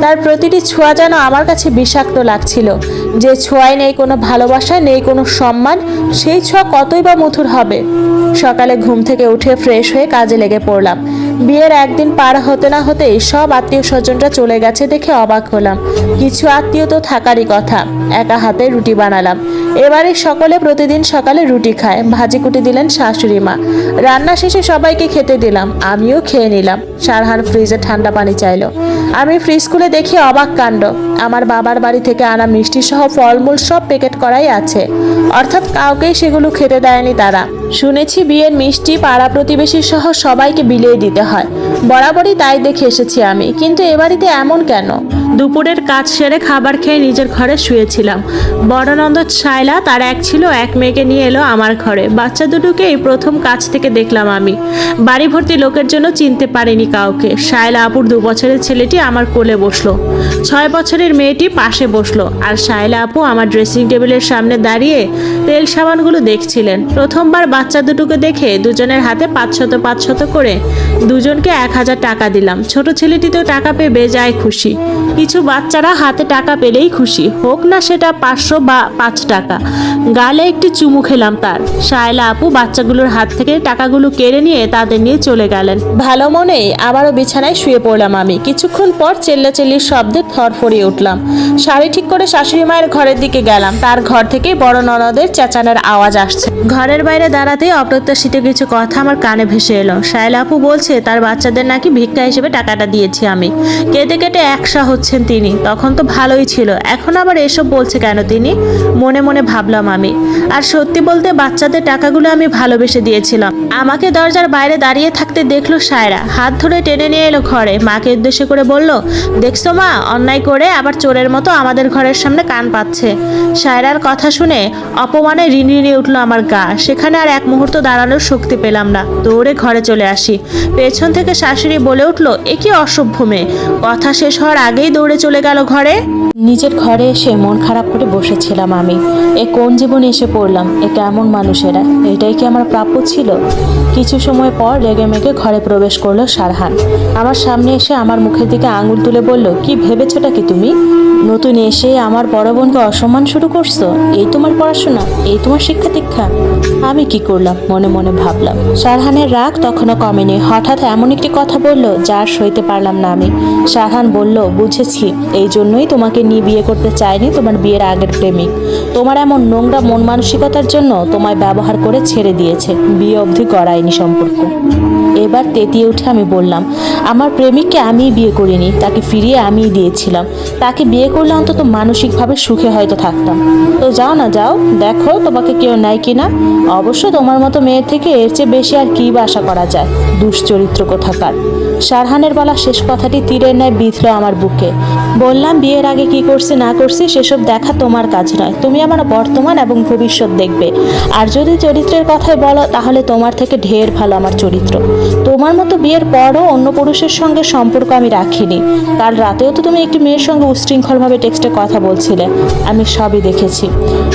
তার প্রতিটি ছোঁয়া যেন আমার কাছে বিষাক্ত লাগছিল। যে ছোঁয়ায় নেই কোনো ভালোবাসা, নেই কোনো সম্মান, সেই ছোঁয়া কতই বা মধুর হবে। সকালে ঘুম থেকে উঠে ফ্রেশ হয়ে কাজে লেগে পড়লাম। বিয়ের একদিন পার হতে না হতেই সব আত্মীয় স্বজনরা চলে গেছে দেখে অবাক হলাম। কিছু আত্মীয় তো থাকারই কথা। একা হাতে রুটি বানালাম। এবারে সকলে প্রতিদিন সকালে রুটি খায়। ভাজি কুটি দিলেন শাশুড়ি মা। রান্না শেষে সবাইকে খেতে দিলাম। আমিও খেয়ে নিলাম। সারহান ফ্রিজে ঠান্ডা পানি চাইলো। আমি ফ্রিজ খুলে দেখি অবাক কাণ্ড। আমার বাবার বাড়ি থেকে আনা মিষ্টি সহ ফলমূল সব প্যাকেট করাই আছে। অর্থাৎ কাউকেই সেগুলো খেতে দেয়নি তারা। শুনেছি বিয়ের মিষ্টি পাড়া প্রতিবেশী সহ সবাইকে বিলিয়ে দিতে হয়। বরাবরই তাই দেখে এসেছি আমি, কিন্তু এ বাড়িতে এমন কেন? দুপুরের কাজ সেরে খাবার খেয়ে নিজের ঘরে শুয়েছিলাম। বড়নন্দ শায়লা তার এক ছিল, এক মেয়েকে নিয়ে এলো আমার ঘরে। বাচ্চা দুটোকে এই প্রথম কাছ থেকে দেখলাম আমি। বাড়ি ভর্তি লোকের জন্য চিনতে পারিনি কাউকে। শায়লা আপুর দু বছরের ছেলেটি আমার কোলে বসল। ছয় বছরের মেয়েটি পাশে বসল আর শায়লা আপু আমার ড্রেসিং টেবিলের সামনে দাঁড়িয়ে তেল সাবানগুলো দেখছিলেন। প্রথমবার বাচ্চা দুটোকে দেখে দুজনের হাতে পাঁচশত পাঁচশত করে দুজনকে এক হাজার টাকা দিলাম। ছোট ছেলেটি তো টাকা পেয়ে বেজায় খুশি। কিছু বাচ্চারা হাতে টাকা পেলেই খুশি। হোক না সেটা পাঁচশো বা পাঁচ টাকা। গালে একটি চুমু খেলাম তার। শায়লা আপু বাচ্চাগুলোর হাত থেকে টাকাগুলো কেড়ে নিয়ে তাদের নিয়ে চলে গেলেন। ভালো মনে আবারও বিছানায় শুয়ে পড়লাম আমি। কিছুক্ষণ পর চেল্লাচেল্লির শব্দে থরফরিয়ে উঠলাম। শাড়ি ঠিক করে শাশুড়ি মায়ের ঘরের দিকে গেলাম। তার ঘর থেকেই বড় ননদের চেঁচানোর আওয়াজ আসছে। ঘরের বাইরে দাঁড়াতে অপ্রত্যাশিত কিছু কথা আমার কানে ভেসে এলো। শায়লা আপু বলছে, তার বাচ্চাদের নাকি ভিক্ষা হিসেবে টাকাটা দিয়েছি আমি। কেটে কেটে একসা হচ্ছেন তিনি। তখন তো ভালোই ছিল। এখন আবার এসব বলছে কেন তিনি? মনে মনে ভাবলাম আমি। আর সত্যি বলতে বাচ্চাদের টাকাগুলো আমি ভালোবেসে দিয়েছিলাম। আমাকে দরজার বাইরে দাঁড়িয়ে থাকতে দেখল সায়রা। হাত ধরে টেনে নিয়ে এলো ঘরে। মাকে উদ্দেশ্য করে বলল, দেখছ মা, অন্যায় করে আবার চোরের মতো আমাদের ঘরের সামনে কান পাচ্ছে। সায়রার কথা শুনে অপমানে ঋণে উঠল আমার গা। সেখানে আর এক মুহূর্ত দাঁড়ানোর শক্তি পেলাম না। দৌড়ে ঘরে চলে আসি। পেছন থেকে শাশুড়ি বলে উঠল, এ কি অসভ্য মেয়ে? কথা শেষ হওয়ার আগেই দৌড়ে চলে গেল ঘরে? নিজের ঘরে এসে মন খারাপ করে বসেছিলাম আমি। এ কোন জীবনে এসে পড়লাম? এ কেমন মানুষেরা? এটাই কি আমার প্রাপ্য ছিল? কিছু সময় পর রেগে মেগে ঘরে প্রবেশ করল সারহান। আমার সামনে এসে আমার মুখের দিকে আঙুল তুলে বলল, কি ভেবেছোটা কি তুমি? নতুন এসে আমার বড় বোনকে অসম্মান শুরু করছ? এই তোমার পড়াশোনা? এই তোমার শিক্ষা দীক্ষা আমি কি করলাম? মনে মনে ভাবলাম। সারহানের রাগ তখনও কমেনি। হঠাৎ এমন একটি কথা বলল, যার সইতে পারলাম না আমি। সারহান বলল বুঝেছি এই জন্যই তোমাকে নিয়ে বিয়ে করতে চাইনি তোমার বিয়ের আগের প্রেমিক। তোমার এমন নোংরা মন মানসিকতার জন্য তোমায় ব্যবহার করে ছেড়ে দিয়েছে। বিয়ে অবধি করায়নি সম্পর্ক। এবার তেতিয়ে উঠে আমি বললাম, আমার প্রেমিককে আমিই বিয়ে করিনি, তাকে ফিরিয়ে আমিই দিয়েছিলাম। তাকে বিয়ে করলে অন্তত মানসিকভাবে সুখে হয়তো থাকতাম। তো যাও না, যাও, দেখো তোমাকে কেউ নেয় কিনা। অবশ্য তোমার মতো মেয়ের থেকে এর চেয়ে বেশি আর কী বা আশা করা যায়? দুশ্চরিত্র কোথাকার? শারহানের বলা শেষ কথাটি তীরের ন্যায় বিঁধল আমার বুকে। বললাম, বিয়ের আগে কি করছি, না করছি, সেসব দেখা তোমার কাজ নয়। তুমি আমার বর্তমান এবং ভবিষ্যৎ দেখবে। আর যদি চরিত্রের কথাই বলো, তাহলে তোমার থেকে ঢের ভালো আমার চরিত্র। তোমার মতো বিয়ের পরও অন্য পুরুষের সঙ্গে সম্পর্ক আমি রাখিনি। কাল রাতেও তো তুমি একটি মেয়ের সঙ্গে উশৃঙ্খলভাবে টেক্সটে কথা বলছিলে। আমি সবই দেখেছি।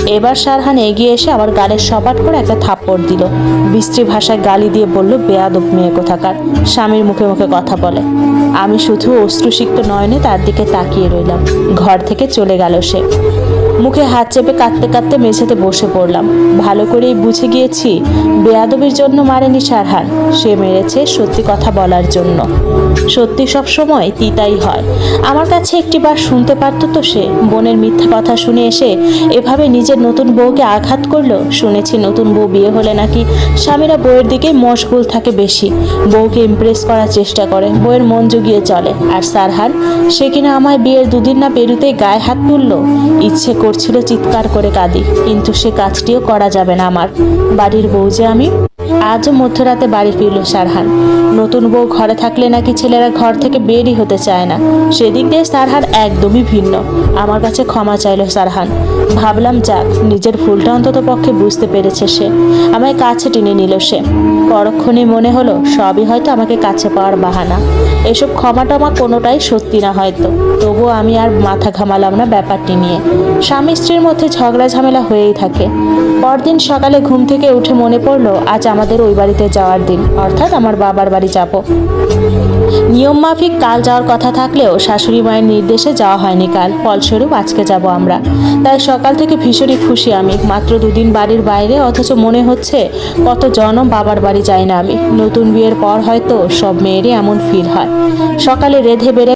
এবার শারহান এগিয়ে এসে আবার গালের সপাট করে একটা থাপ্পড় দিল। বিশ্রী ভাষায় গালি দিয়ে বলল, বেয়াদব মেয়ে কোথাকার? স্বামীর মুখে মুখে কথা বলে। আমি শুধু অশ্রুসিক্ত নয়নে তার দিকে তাকিয়ে রইলাম। ঘর থেকে চলে গেল সে। মুখে হাত চেপে কাঁদতে কাঁদতে মেঝেতে বসে পড়লাম। ভালো করেই বুঝে গিয়েছি, বেয়াদবির জন্য মারেনি সারহান। সে মেরেছে সত্যি কথা বলার জন্য। সত্যি সব সময় তিতাই হয়। আমার কাছে একটিবার শুনতে পারতো তো সে। বোনের মিথ্যা কথা শুনে এসে এভাবে নিজের নতুন বউকে আঘাত করল? শুনেছি নতুন বউ বিয়ে হলে নাকি স্বামীরা বউয়ের দিকে মশগুল থাকে বেশি। বউকে ইমপ্রেস করার চেষ্টা করে, বউয়ের মন জুগিয়ে চলে। আর সারহান, সে কিনা আমায় বিয়ের দুদিন না পেরুতেই গায়ে হাত তুললো? ইচ্ছে করছিল চিৎকার করে কাঁদি, কিন্তু সে কাজটিও করা যাবে না আমার। বাড়ির বউ যে আমি আজও মধ্যরাতে বাড়ি ফিরল সারহান। নতুন বউ ঘরে থাকলে নাকি ছেলেরা ঘর থেকে বেরই হতে চায় না। সেদিক দিয়ে সারহান একদমই ভিন্ন। আমার কাছে ক্ষমা চাইল সারহান। ভাবলাম যাক নিজের ভুলটা অন্তত পক্ষে বুঝতে পেরেছে সে। আমায় কাছে টেনে নিল সে। পরক্ষণে মনে হলো, সবই হয়তো আমাকে কাছে পাওয়ার বাহানা। এসব ক্ষমা টমা কোনোটাই সত্যি না হয়তো। তবুও আমি আর মাথা ঘামালাম না ব্যাপারটি নিয়ে। স্বামী স্ত্রীর মধ্যে ঝগড়া ঝামেলা হয়েই থাকে। পরদিন সকালে ঘুম থেকে উঠে মনে পড়ল, আজ আমাদের আমাদের ওই বাড়িতে যাওয়ার দিন। অর্থাৎ আমার বাবার বাড়ি যাব। নিয়ম মাফিক কাল যাওয়ার কথা থাকলেও শাশুড়ি মায়ের নির্দেশে যাওয়া হয়নি কাল। ফলস্বরূপ আজকে যাব আমরা। তাই সকাল থেকে ভীষণই খুশি আমি। মাত্র দুদিন বাড়ির বাইরে, অথচ মনে হচ্ছে কত জনম বাবার বাড়ি যাই না আমি। নতুন বিয়ের পর হয়তো সব মেয়েরই এমন ফিল হয়। সকালে রেধে বেড়ে